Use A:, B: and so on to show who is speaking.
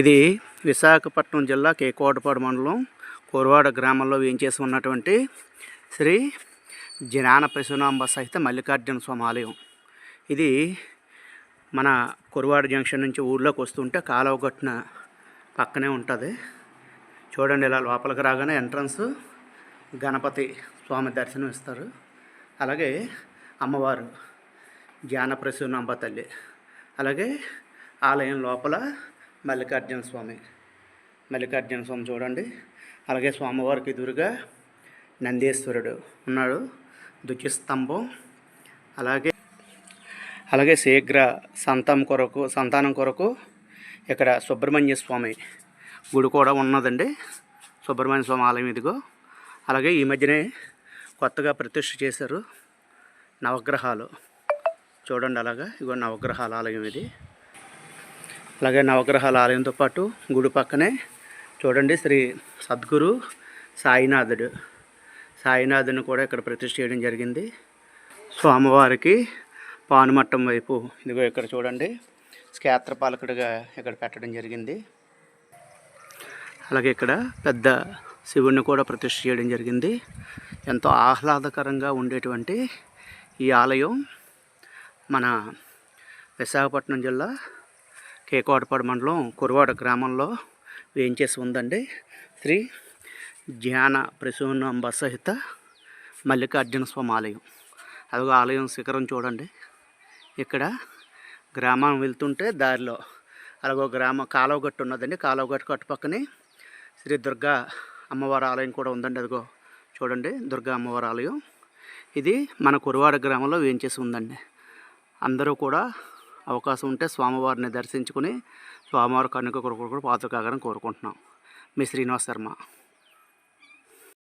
A: ఇది విశాఖపట్నం జిల్లా కేకోటపాడు మండలం కురవాడ గ్రామంలో వేయించేసి ఉన్నటువంటి శ్రీ జ్ఞాన ప్రసూనాంబ సహిత మల్లికార్జున స్వామి ఆలయం. ఇది మన కురవాడ జంక్షన్ నుంచి ఊర్లోకి వస్తుంటే కాలువ గట్టున పక్కనే ఉంటుంది. చూడండి ఇలా లోపలికి రాగానే ఎంట్రన్స్ గణపతి స్వామి దర్శనం ఇస్తారు. అలాగే అమ్మవారు జ్ఞాన ప్రసూనాంబ తల్లి. అలాగే ఆలయం లోపల మల్లికార్జున స్వామి. మల్లికార్జున స్వామి చూడండి. అలాగే స్వామివారికి ఎదురుగా నందీశ్వరుడు ఉన్నాడు. ధ్వజస్తంభం అలాగే అలాగే శీఘ్ర సంతం కొరకు సంతానం కొరకు ఇక్కడ సుబ్రహ్మణ్య స్వామి గుడి కూడా ఉన్నదండి. సుబ్రహ్మణ్య స్వామి ఆలయం ఇదిగో. అలాగే ఈ మధ్యనే కొత్తగా ప్రతిష్ఠ చేశారు నవగ్రహాలు. చూడండి అలాగా. ఇగో నవగ్రహాల ఆలయం ఇది. అలాగే నవగ్రహాల ఆలయంతో పాటు గుడి పక్కనే చూడండి శ్రీ సద్గురు సాయినాథుడు. సాయినాథుని కూడా ఇక్కడ ప్రతిష్ఠ చేయడం జరిగింది. స్వామివారికి పానుమట్టం వైపు ఇదిగో ఇక్కడ చూడండి క్షేత్రపాలకుడిగా ఇక్కడ పెట్టడం జరిగింది. అలాగే ఇక్కడ పెద్ద శివుణ్ణి కూడా ప్రతిష్ఠ చేయడం జరిగింది. ఎంతో ఆహ్లాదకరంగా ఉండేటువంటి ఈ ఆలయం మన విశాఖపట్నం జిల్లా కేకోటపాడు మండలం కురవాడ గ్రామంలో వేయించేసి ఉందండి. శ్రీ ధ్యాన ప్రసూనాంబ సహిత మల్లికార్జున స్వామి ఆలయం. అదిగో ఆలయం శిఖరం చూడండి. ఇక్కడ గ్రామం వెళ్తుంటే దారిలో అలాగో గ్రామ కాలువగట్టు ఉన్నదండి. కాలువగట్టు కట్టు పక్కనే శ్రీ దుర్గా అమ్మవారి ఆలయం కూడా ఉందండి. అదిగో చూడండి దుర్గా అమ్మవారి ఆలయం. ఇది మన కురవాడ గ్రామంలో వేయించేసి ఉందండి. అందరూ కూడా అవకాశం ఉంటే స్వామివారిని దర్శించుకుని స్వామివారి కనుక కొరకు పాత్ర కాగానే కోరుకుంటున్నాం. మీ శ్రీనివాస్ శర్మ.